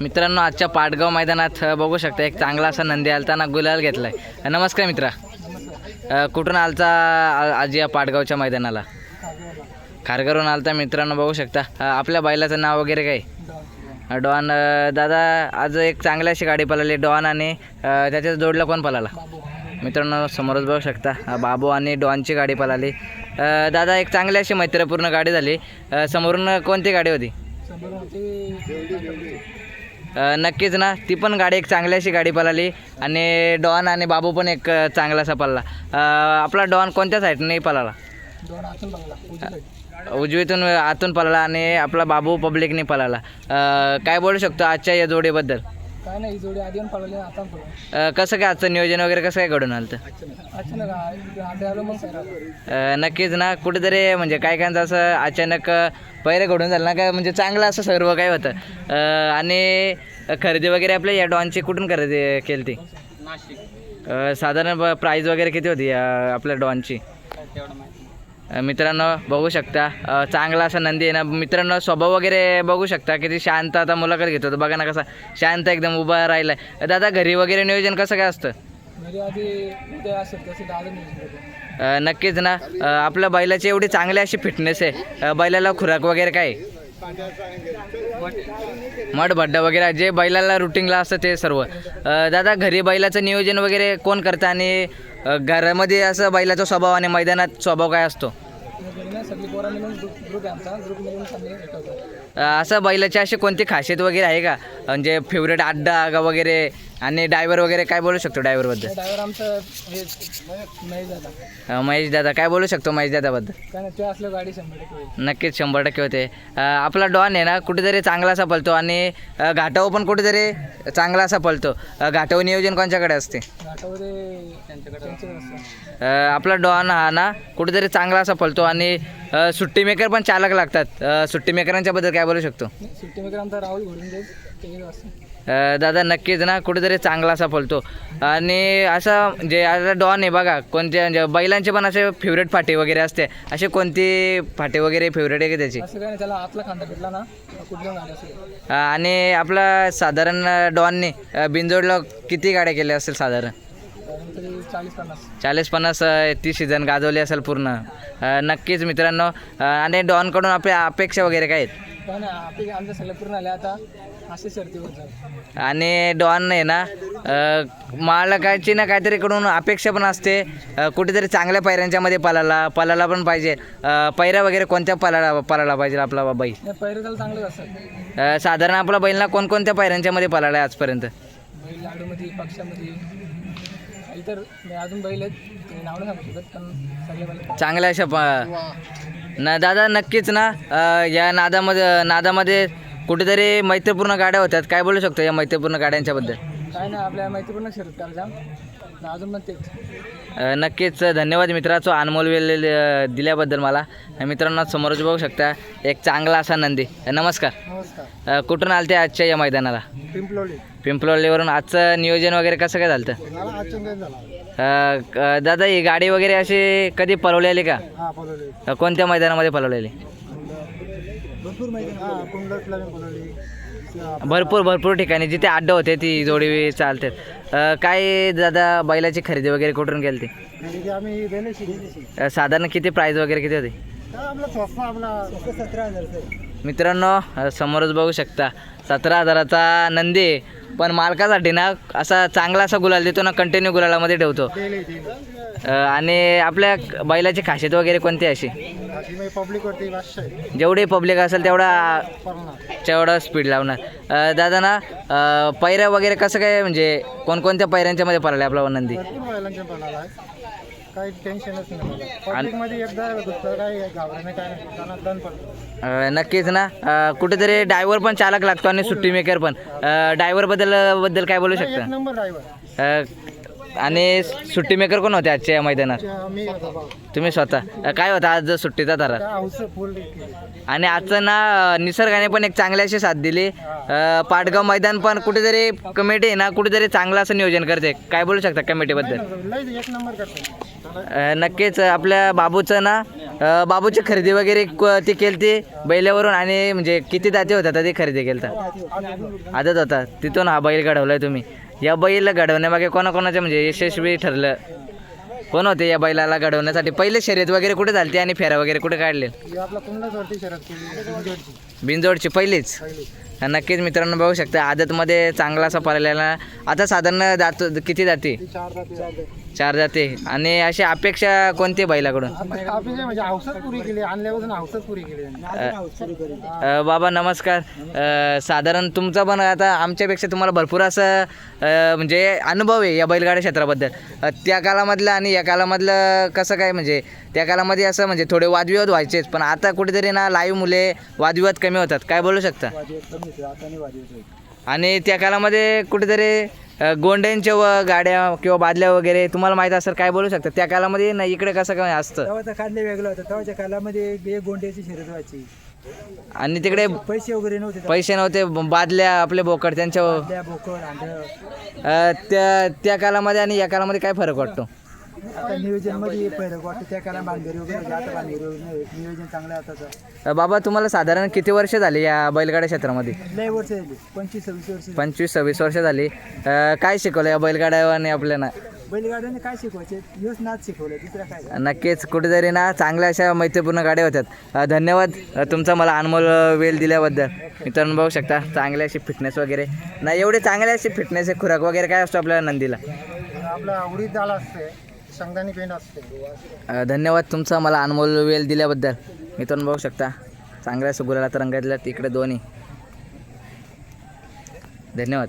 मित्रांनो आजच्या पाटगाव मैदानात बघू शकता एक चांगला असा नंदी आलताना गुलाल घेतलाय. आहे नमस्कार मित्रा. कुठून आलता आजी या पाटगावच्या मैदानाला? खारघरून आलता मित्रांनो बघू शकता. आपल्या बैलाचं नाव वगैरे काय? डॉन दादा आज एक चांगली अशी गाडी पळाली डॉन आणि त्याच्यात त्याच्या जोडला कोण पळाला? मित्रांनो समोरच बघू शकता. बाबू आणि डॉनची गाडी पळाली. दादा एक चांगली अशी मैत्रीपूर्ण गाडी झाली. समोरून कोणती गाडी होती? नक्कीच ना. ती पण गाडी एक चांगल्याशी गाडी पळाली. आणि डॉन आणि बाबू पण एक चांगलासा पळला. आपला डॉन कोणत्या साईडने पळाला? उजवीतून आतून पळाला आणि आपला बाबू पब्लिकने पळाला. काय बोलू शकतो आजच्या या जोडीबद्दल? काय नाही ही जोडी आधी पण पळवली आता पण पळवली. अ, कसं काय आजचं नियोजन वगैरे कसं काय घडून आलं अचानक आ- आधी आलो मग सर नक्कीच ना कुठेतरी म्हणजे काय कायांचं असं अचानक पैरे घडून झालं ना काय म्हणजे चांगलं असं सर्व काय होतं. अ, आणि खरेदी वगैरे आपल्या या डॉनची कुठून खरेदी केली ती साधारण प्राईज वगैरे किती होती अ, आपल्या डॉनची? अ, मित्रांनो बघू शकता. चांगला असा नंदी आहे ना. मित्रांनो स्वभाव वगैरे बघू शकता. किती शांत आता मुलाखत घेतो. तो बघा ना कसा शांत एकदम उभा राहिलाय. दादा घरी वगैरे नियोजन कसं काय असतं? नक्कीच ना. आपल्या बैलाची एवढी चांगली अशी फिटनेस आहे. बैलाला खुराक वगैरे काय? मठभड्डा वगैरे जे बैलाला रुटीनला असतं ते सर्व. दादा घरी बैलाचं नियोजन वगैरे कोण करतं? आणि घरामध्ये असं बैलाचा स्वभाव आणि मैदानात स्वभाव काय असतो? असं बैलाची अशी कोणती खासियत वगैरे आहे का? म्हणजे फेवरेट अड्डा वगैरे आणि ड्रायव्हर वगैरे काय बोलू शकतो ड्रायव्हरबद्दल? ड्रायव्हर आमचं हे नाही जाता महेश दादा. काय बोलू शकतो महेश दादाबद्दल? काय नाही ते असलं गाडी शंभर टक्के होईल. नक्कीच शंभर टक्के होते. अ, आपला डॉन आहे ना कुठेतरी चांगला असा पळतो आणि अ, घाटावर पण कुठेतरी चांगला असा पळतो. अ, घाटावर नियोजन कोणच्याकडे असते? घाटामध्ये त्यांच्याकडे त्यांच्याकडे असतं. अ, आपला डॉन हा ना कुठेतरी चांगला असा पळतो आणि अ, सुट्टी मेकर पण चालक लागतात. अ, सुट्टी मेकरांच्या बद्दल काय बोलू शकतो? सुट्टी मेकर आमचा राहुल घोडून जाईल ते असतं अ, दादा नक्कीच ना कुठेतरी चांगला असा पळतो आणि असं जे आता डॉन आहे बघा कोणत्या म्हणजे बैलांचे पण असे फेवरेट फाटे वगैरे असते. असे कोणती फाटे वगैरे फेवरेट आहे का त्याची? आणि आपला साधारण डॉनने अ, बिनजोडला किती गाड्या केल्या असेल साधारण? चाळीस पन्नास. ती सीझन गाजवली असेल पूर्ण. नक्कीच मित्रांनो आणि डॉनकडून आपल्या अपेक्षा वगैरे काय आहेत? पूर्ण आल्या. आता आणि डॉन आहे ना अ, मालकाची ना काहीतरी कडून अपेक्षा पण असते. अ, कुठेतरी चांगल्या पायऱ्यांच्यामध्ये पळाला पळायला पण पाहिजे. अ, पायऱ्या वगैरे कोणत्या पळायला पळायला पाहिजे आपला बैल नाही पहिलं त्याला चांगलंच असतं. अ, साधारण आपला बैलना कोणकोणत्या पायऱ्यांच्यामध्ये पळाला आहे आजपर्यंत? बैल लाडूमध्ये पक्षामध्ये. इतर अजून बैल आहेत ते नाव नाही सांगू शकत पण सगळे बैल चांगल्या अशा प ना दादा नक्कीच ना अ, या नादामध्ये नादामध्ये कुठेतरी मैत्रीपूर्ण गाड्या होत्यात काय बोलू शकतो या मैत्रीपूर्ण गाड्यांच्याबद्दल? काय नाही आपल्या मैत्रीपूर्ण करायचा अजून पण तेच अ, नक्कीच धन्यवाद मित्राचो अनमोल वेळ अ, दिल्याबद्दल मला. मित्रांनो समोरच बघू शकता एक चांगला असा नंदी. नमस्कार. नमस्कार. अ, कुठून आलते आजच्या या मैदानाला? पिंपलोली. पिंपलोलीवरून आजचं नियोजन वगैरे कसं काय झालं मला आजच्या झाला. अ, क- दादा ही गाडी वगैरे अशी कधी पळवलेली का? हा अ, कोणत्या मैदानामध्ये पळवलेली? भरपूर माहिती हा कुंडसला भरपूर भरपूर ठिकाणी जिथे अड्डा होते ती जोडी चालते. काय दादा बैलाची खरेदी वगैरे कुठून केली ती आम्ही साधारण किती प्राईज वगैरे किती होती? मित्रांनो समोरच बघू शकता. सतरा हजाराचा नंदी. आहे. पण मालकासाठी ना असा चांगला असा गुलाल देतो ना कंटिन्यू गुलालामध्ये ठेवतो. अ, आणि आपल्या बैलाची खासियत वगैरे कोणती अशी? मी पब्लिकवरती पाचशे जेवढी पब्लिक असेल तेवढा तेवढा स्पीड लावणार. अ, दादा ना अ, पैऱ्या वगैरे कसं काय म्हणजे कोणकोणत्या पैऱ्यांच्या मध्ये पडला आपला नंदी भरपूर बैलांच्या पडणार आहे. काही टेन्शनच नाही मला पब्लिकमध्ये एकदा दुसरं काही घाबराने काय नाही त्यांना दन पडतो. अ, नक्कीच ना. अ, कुठेतरी ड्रायव्हर पण चालक लागतो आणि सुट्टी मेकर पण. ड्रायव्हरबद्दल बद्दल काय बोलू एक शकता? नंबर ड्रायव्हर अ, आणि सुट्टी मेकर कोण होते आजच्या या मैदानात? तुम्ही स्वतः. काय होता आज सुट्टीचा तारा आणि आजचं ना निसर्गाने पण एक चांगली अशी साथ दिली. पाटगाव मैदान पण कुठेतरी कमिटी ना कुठेतरी चांगलं असं नियोजन करते. काय बोलू शकता कमिटीबद्दल? नक्कीच आपल्या बाबूचं ना बाबूची खरेदी वगैरे ती केली ती बैलावरून आणि म्हणजे किती दाते होता ते खरेदी केलं आदत होता. तिथून हा बैल घडवलाय तुम्ही. या बैल घडवण्यामागे कोणाकोणाचे म्हणजे यशस्वी ठरलं? कोण होते या बैलाला घडवण्यासाठी? पहिले शर्यत वगैरे कुठे झालते आणि फेऱ्या वगैरे कुठे काढले? बिंजोडची पहिलीच? पहिली नक्कीच मित्रांनो बघू शकता आदतमध्ये चांगला असा पळालेला. आता साधारण दात किती जाते. चार जाती. आणि अशी अपेक्षा कोणती बैलाकडून? म्हणजे हौसच पुरी केली. आणल्यापासून हौसच पुरी केली त्यांनी. अ, बाबा नमस्कार. अ, साधारण तुमचा पण आता आमच्यापेक्षा तुम्हाला भरपूर असं अ, म्हणजे अनुभव आहे या बैलगाड्या क्षेत्राबद्दल. अ, त्या काळामधलं आणि या काळामधलं कसं काय म्हणजे त्या काळामध्ये असं म्हणजे थोडे वादविवाद व्हायचेच पण आता कुठेतरी ना लाईव्ह मुले वादविवाद कमी होतात. काय बोलू शकता? आणि त्या काळामध्ये कुठेतरी गोंड्यांच्या व गाड्या किंवा बादल्या वगैरे तुम्हाला माहीत असेल काय बोलू शकता. त्या काळामध्ये ना इकडे कसं काय असतं. तेव्हाचा काढले वेगळं होतं. तेव्हाच्या एक एक गोंड्याची शर्यत व्हायची. आणि तिकडे पैसे वगैरे नव्हते तेव्हा. पैसे नव्हते बादल्या आपले बोकड त्यांच्या आपल्या बोकड आंधळ. अ, त्या त्या काळामध्ये आणि या काळामध्ये काय फरक वाटतो? आता नियोजनमध्ये फरक वाटतं त्या काळात बांधेरी वगैरे होते आता बांधेरी वगैरे नाही. नियोजन चांगलं आहे आताचं. अ, बाबा तुम्हाला साधारण किती वर्ष झाली या बैलगाड्या क्षेत्रामध्ये? लय वर्ष झाली पंचवीस सव्वीस वर्ष झाली. पंचवीस सव्वीस वर्ष झाली. अ, काय शिकवलं या बैलगाड्याने आपल्याला? बैलगाड्याने काय शिकवायचे? ह्योच नाच शिकवलं दुसरं काय? नक्कीच कुठेतरी ना चांगल्या अशा मैत्रीपूर्ण गाड्या होत्यात. अ, धन्यवाद अ, तुमचा मला अनमोल अ, वेळ दिल्याबद्दल. मित्रांनो बघू शकता चांगली अशी फिटनेस वगैरे. नाही एवढी चांगली अशी फिटनेस खुराक वगैरे काय असतो आपल्या नंदीला? आपला उडीद डाळ असते. शेंगदाणी पेंड असते अ, धन्यवाद तुमचा मला अनमोल वेळ दिल्याबद्दल. मित्रांनो बघू शकता. चांगल्या सुगुलाला रंगातल्या तिकडे दोन्ही. धन्यवाद.